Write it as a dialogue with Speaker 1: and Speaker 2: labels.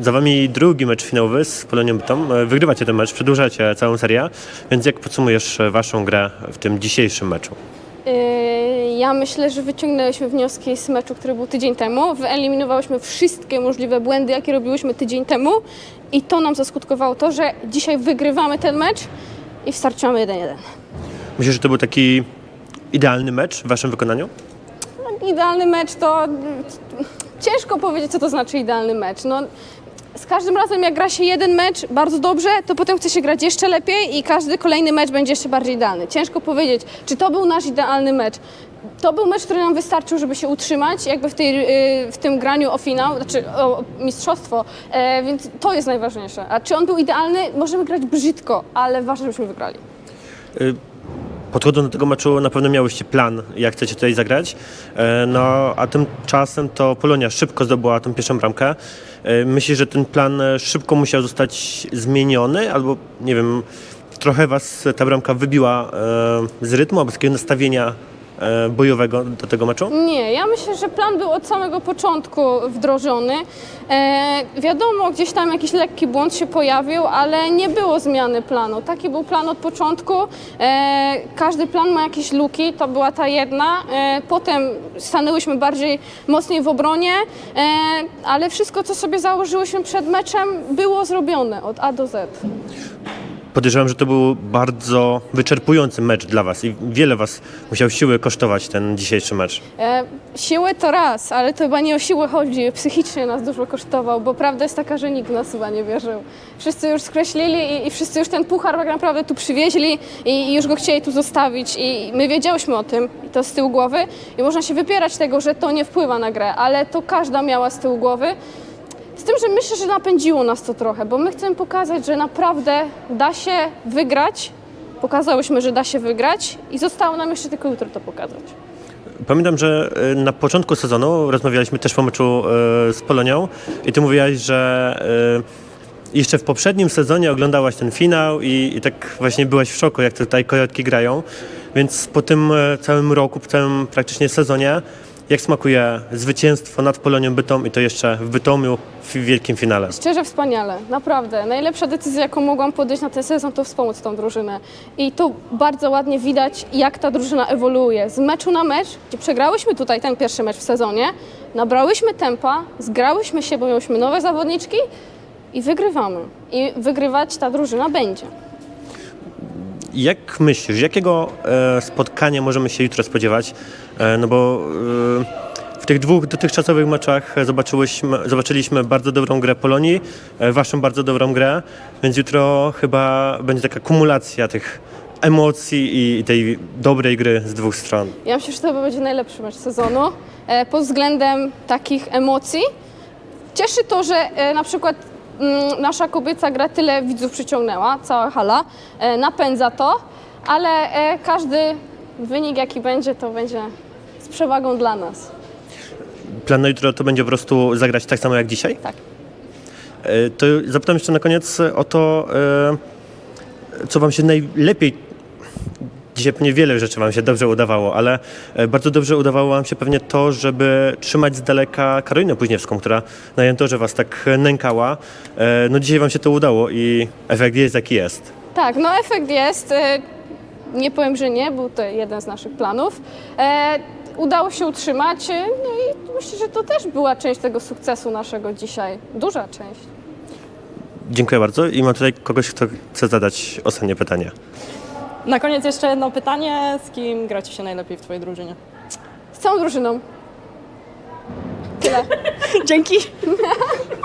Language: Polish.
Speaker 1: Za wami drugi mecz finałowy z Polonią Bytom. E, Wygrywacie ten mecz, przedłużacie całą serię, więc jak podsumujesz e, waszą grę w tym dzisiejszym meczu?
Speaker 2: Yy, Ja myślę, że wyciągnęliśmy wnioski z meczu, który był tydzień temu. Wyeliminowałyśmy wszystkie możliwe błędy, jakie robiłyśmy tydzień temu i to nam zaskutkowało to, że dzisiaj wygrywamy ten mecz i wstarczamy 1-1.
Speaker 1: Myślisz, że to był taki idealny mecz w waszym wykonaniu?
Speaker 2: Idealny mecz to ciężko powiedzieć, co to znaczy idealny mecz. No, z każdym razem, jak gra się jeden mecz bardzo dobrze, to potem chce się grać jeszcze lepiej i każdy kolejny mecz będzie jeszcze bardziej idealny. Ciężko powiedzieć, czy to był nasz idealny mecz. To był mecz, który nam wystarczył, żeby się utrzymać jakby w, tej, y, w tym graniu o finał, znaczy o mistrzostwo, e, więc to jest najważniejsze. A czy on był idealny? Możemy grać brzydko, ale ważne, żebyśmy wygrali.
Speaker 1: Y, Podchodząc do tego meczu na pewno miałyście plan, jak chcecie tutaj zagrać, E, no a tymczasem to Polonia szybko zdobyła tą pierwszą bramkę. E, Myślisz, że ten plan szybko musiał zostać zmieniony, albo nie wiem, trochę was ta bramka wybiła e, z rytmu, albo z takiego nastawienia e, bojowego do tego meczu?
Speaker 2: Nie, ja myślę, że plan był od samego początku wdrożony. E, wiadomo, gdzieś tam jakiś lekki błąd się pojawił, ale nie było zmiany planu. Taki był plan od początku. E, każdy plan ma jakieś luki, to była ta jedna. E, potem stanęłyśmy bardziej mocniej w obronie, e, ale wszystko, co sobie założyłyśmy przed meczem, było zrobione od A do Z.
Speaker 1: Podejrzewam, że to był bardzo wyczerpujący mecz dla was i wiele was musiał siły kosztować ten dzisiejszy mecz.
Speaker 2: E, siły to raz, ale to chyba nie o siłę chodzi. Psychicznie nas dużo kosztował, bo prawda jest taka, że nikt nas chyba nie wierzył. Wszyscy już skreślili i, i wszyscy już ten puchar tak naprawdę tu przywieźli i, i już go chcieli tu zostawić. I my wiedziałyśmy o tym, i to z tyłu głowy. I można się wypierać tego, że to nie wpływa na grę, ale to każda miała z tyłu głowy. Z tym, że myślę, że napędziło nas to trochę, bo my chcemy pokazać, że naprawdę da się wygrać. Pokazałyśmy, że da się wygrać i zostało nam jeszcze tylko jutro to pokazać.
Speaker 1: Pamiętam, że e, na początku sezonu rozmawialiśmy też po meczu e, z Polonią i ty mówiłaś, że e, jeszcze w poprzednim sezonie oglądałaś ten finał i, i tak właśnie byłaś w szoku, jak tutaj kojotki grają. Więc po tym całym roku, po całym praktycznie sezonie, jak smakuje zwycięstwo nad Polonią Bytom i to jeszcze w Bytomiu w wielkim finale?
Speaker 2: Szczerze wspaniale, naprawdę. Najlepsza decyzja, jaką mogłam podjąć na ten sezon, to wspomóc tą drużynę. I to bardzo ładnie widać, jak ta drużyna ewoluuje. Z meczu na mecz, gdzie przegrałyśmy tutaj ten pierwszy mecz w sezonie, nabrałyśmy tempa, zgrałyśmy się, bo miałyśmy nowe zawodniczki i wygrywamy. I wygrywać ta drużyna będzie.
Speaker 1: Jak myślisz, jakiego e, spotkania możemy się jutro spodziewać? E, no bo e, w tych dwóch dotychczasowych meczach zobaczyłyśmy, zobaczyliśmy bardzo dobrą grę Polonii, waszą bardzo dobrą grę, więc jutro chyba będzie taka kumulacja tych emocji i, tej dobrej gry z dwóch stron.
Speaker 2: Ja myślę, że to będzie najlepszy mecz sezonu pod względem takich emocji. Cieszy to, że na przykład nasza kobieca gra tyle widzów przyciągnęła, cała hala, e, napędza to, ale e, każdy wynik jaki będzie, to będzie z przewagą dla nas.
Speaker 1: Plan na jutro to będzie po prostu zagrać tak samo jak dzisiaj?
Speaker 2: Tak.
Speaker 1: E, To zapytam jeszcze na koniec o to, co Wam się najlepiej. Dzisiaj pewnie wiele rzeczy Wam się dobrze udawało, ale e, bardzo dobrze udawało Wam się pewnie to, żeby trzymać z daleka Karolinę Późniewską, która na Jantorze Was tak nękała. E, No dzisiaj Wam się to udało i efekt jest jaki jest.
Speaker 2: Tak, no efekt jest. e, Nie powiem, że nie, był to jeden z naszych planów. Udało się utrzymać, no i myślę, że to też była część tego sukcesu naszego dzisiaj. Duża część.
Speaker 1: Dziękuję bardzo i mam tutaj kogoś, kto chce zadać ostatnie pytanie.
Speaker 3: Na koniec jeszcze jedno pytanie. Z kim gracie się najlepiej w Twojej drużynie?
Speaker 2: Z całą drużyną. Tyle.
Speaker 3: Dzięki.